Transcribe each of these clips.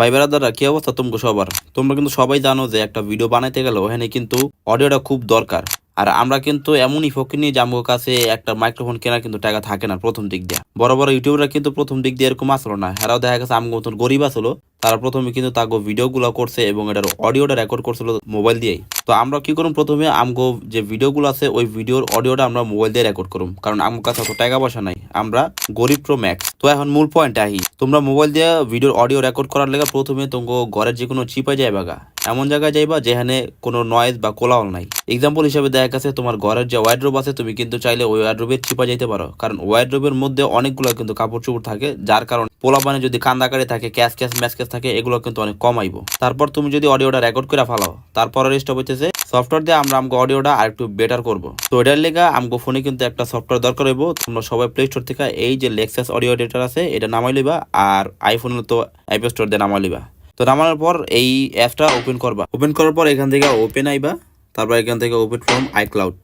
ভাই বেড়াদাররা কি অবস্থা তোমাকে সবার? তোমরা কিন্তু সবাই জানো যে একটা ভিডিও বানাইতে গেলে ওখানে কিন্তু অডিওটা খুব দরকার। আর আমরা কিন্তু এমনই ফকিনি যে আমার কাছে একটা মাইক্রোফোন কেনার কিন্তু টাকা থাকে না প্রথম দিক দিয়ে। বড় বড় ইউটিউবরা কিন্তু প্রথম দিক দিয়ে এরকম আসলো না। হেরাও দেখা গেছে আমার মতন গরিব আসলো। তারা প্রথমে কিন্তু তাগো ভিডিওগুলো করছে এবং এটার অডিওটা রেকর্ড করছিল মোবাইল দিয়েই। তো আমরা কি করুম প্রথমে আমগো যে ভিডিওগুলো আছে, ওই ভিডিওর অডিওটা আমরা মোবাইল দিয়ে রেকর্ড করুম। কারণ আমার কাছে অত টাকা পয়সা নাই। আমরা গরিব প্রো ম্যাক্স তো এখন মূল পয়েন্ট আহি, তোমরা মোবাইল দিয়ে ভিডিওর অডিও রেকর্ড করার লেগে প্রথমে তোমাকে ঘরের যে কোনো চিপা যায় গা এমন জায়গায় যাইবা যেখানে কোনো নয়েজ বা কোলাহল নাই। এক্সাম্পল হিসেবে দেখা গেছে তোমার ঘরের যে ওয়াইড্রোব আছে, তুমি কিন্তু চাইলে ওই ওয়াইড্রোবের চিপা যাইতে পারো। কারণ ওয়াইড্রোবের মধ্যে অনেকগুলো কিন্তু কাপড় চোপড় থাকে, যার কারণে পোলা মানে যদি কান্দাকারি থাকে ক্যাশ ক্যাশ ম্যাচ ক্যাশ থাকে, এগুলো কিন্তু অনেক কম আইব। তারপর তুমি যদি অডিওটা রেকর্ড করে ফেলাও, তারপর স্টপ হইতেছে সফটওয়্যার দিয়ে আমরা আমগো অডিওটা আর একটু বেটার করব। তো এটার লেগা আমগো ফোনে কিন্তু একটা সফটওয়্যার দরকার হইব। তোমরা সবাই প্লে স্টোর থেকে এই যে লেক্সাস অডিও এডিটর আছে, এটা নামাই লিবা আর আইফোনে তো অ্যাপ স্টোর দিয়ে নামাই লইবা। তো নামানোর পর এই অ্যাপটা ওপেন করবা। ওপেন করার পর এখান থেকে ওপেন আইবা তারপর এখান থেকে ওপেন ফ্রম আইক্লাউড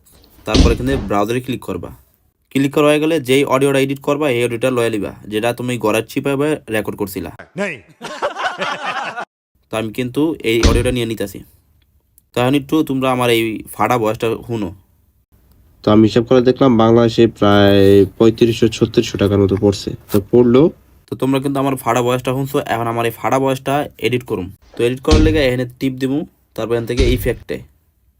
তারপর এখান থেকে ব্রাউজারে ক্লিক করবা। ক্লিক করা হয়ে গেলে যেই অডিওটা এডিট করবা এই অডিওটা লয়ে লিবা যেটা তুমি গড়ার চিপাবে রেকর্ড করছিলা। তো আমি কিন্তু এই অডিওটা নিয়ে নিতেছি। তো এখন একটু তোমরা আমার এই ফাটা বয়সটা শুনো। তো আমি হিসাব করে দেখলাম বাংলাদেশে প্রায় পঁয়ত্রিশশো ছত্রিশশো টাকার মতো পড়ছে। তো পড়ল তো তোমরা কিন্তু আমার ফাড়া বয়সটা শুনছো, এখন আমার এই ফাড়া বয়সটা এডিট করুম। তো এডিট করার লেগে এখানে টিপ দিমু, তারপর এখান থেকে ইফেক্টে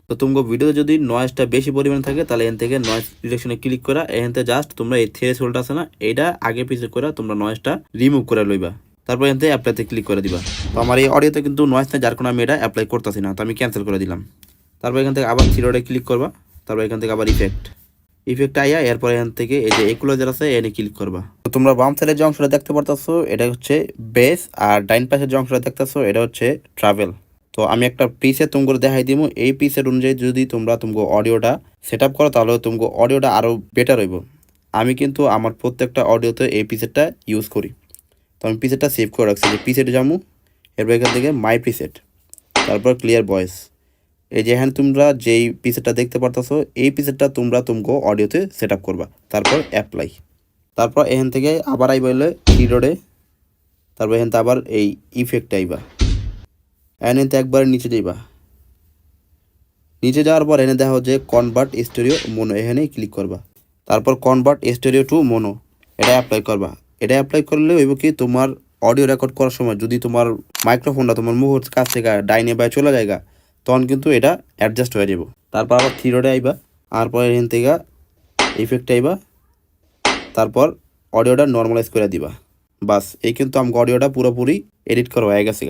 তো তোমাকে ভিডিওতে যদি নয়েজটা বেশি পরিমাণে থাকে, তাহলে এখান থেকে নয়েজ ডিরেকশনে ক্লিক করা, এখান থেকে জাস্ট তোমরা এই থ্রেস হোল্ড আছে না এটা আগে পিছিয়ে করে তোমরা নয়েজটা রিমুভ করে লইবা। তারপর এখান থেকে অ্যাপ্লাইতে ক্লিক করে দিবা। তো আমার এই অডিওতে কিন্তু নয়েজ নেই, যার কোনো আমি এটা অ্যাপ্লাই করতেছি না, তো আমি ক্যান্সেল করে দিলাম। তারপর এখান থেকে আবার থ্রিডে ক্লিক করবা, তারপর এখান থেকে আবার ইফেক্ট ইফেক্ট আইয়া এরপর এখান থেকে এই যে একুলাইজার আছে এনে ক্লিক করবা। তোমরা বাম সাইডের যে অংশটা দেখতে পারতাছো, এটা হচ্ছে বেস আর ডাইন পাশের যে অংশটা দেখতেছো, এটা হচ্ছে ট্রাভেল তো আমি একটা প্রিসেট তোমাকে দেখাই দিব এই পিসের অনুযায়ী যদি তোমরা তোমাকে অডিওটা সেট আপ করো, তাহলে তোমাকে অডিওটা আরও বেটার হইব। আমি কিন্তু আমার প্রত্যেকটা অডিওতে এই প্রিসেটটা ইউজ করি। তো আমি প্রিসেটটা সেভ করে রাখছি। যে প্রিসেটে যাব এরপর এখান থেকে মাই প্রিসেট তারপর ক্লিয়ার ভয়েস এই যে এখানে তোমরা যেই পিসেটটা দেখতে পারতেছো, এই পিসেটটা তোমরা তোমাকে অডিওতে সেট আপ করবা। তারপর অ্যাপ্লাই তারপর এখান থেকে আবার আইবা হলে কিরোডে তারপর এখান থেকে আবার এই ইফেক্ট আইবা। এখানে তো একবার নিচে যাইবা। নিচে যাওয়ার পর এনে দেখা যে কনভার্ট স্টুডিও মোনো এখানে ক্লিক করবা। তারপর কনভার্ট স্টুডিও টু মোনো এটা অ্যাপ্লাই করবা। এটা অ্যাপ্লাই করলে হইব কি তোমার অডিও রেকর্ড করার সময় যদি তোমার মাইক্রোফোনটা তোমার মুহূর্ত কাছ থেকে ডাইনে বাই চলে যায়গা তখন কিন্তু এটা অ্যাডজাস্ট হয়ে যাব তারপর আবার থ্রি রোডে আইবা তারপর এখান থেকে ইফেক্ট আইবা। তারপর অডিওটা নর্মালাইজ করে দিবা। বাস, এই কিন্তু আমাকে অডিওটা পুরোপুরি এডিট করা হয়ে গেছে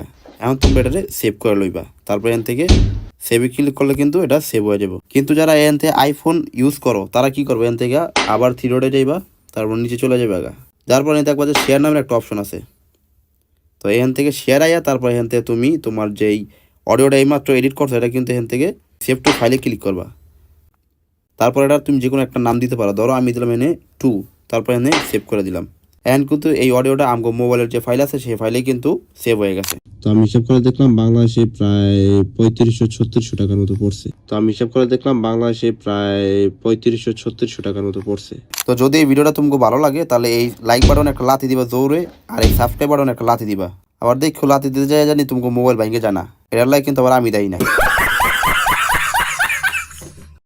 এখন তোমরা এটাতে সেভ করে লইবা। তারপর এখান থেকে সেভে ক্লিক করলে কিন্তু এটা সেভ হয়ে যাব। কিন্তু যারা এখান থেকে আইফোন ইউজ করো, তারা কি করবে? এখান থেকে আবার থ্রি রোডে যাইবা, তারপর নিচে চলে যাবে গা। যার পরে দেখবা যে শেয়ার নামের একটা অপশন আছে। তো এখান থেকে শেয়ার আইয়া তারপর এখান থেকে তুমি তোমার যেই অডিওটা এইমাত্র এডিট করছ, এটা কিন্তু এখান থেকে সেভ টু ফাইলে ক্লিক করবা। তারপর এটা তুমি যে কোনো একটা নাম দিতে পারো। ধরো আমি দিলাম এনে টু তারপর এনে সেভ করে দিলাম। এখন কিন্তু এই অডিওটা আমগো মোবাইলের যে ফাইল আছে সেই ফাইলে কিন্তু সেভ হয়ে গেছে। তো আমি হিসাব করে দেখলাম বাংলাদেশে প্রায় পঁয়ত্রিশশো ছত্রিশশো টাকার মতো পড়ছে। তো আমি হিসাব করে দেখলাম বাংলাদেশে প্রায় পঁয়ত্রিশশো ছত্রিশশো টাকার মতো পড়ছে। তো যদি এই ভিডিওটা তোমাকে ভালো লাগে তাহলে এই লাইক বাটন একটা লাথি দিবা জোরে আর এই সাবস্ক্রাইব বাটন একটা লাথি দিবা। আবার দেখো লাথি দিতে যায় জানি তোমাকে মোবাইল ভাঙে জানা এটার লাগে কিন্তু আবার আমি দেয় না।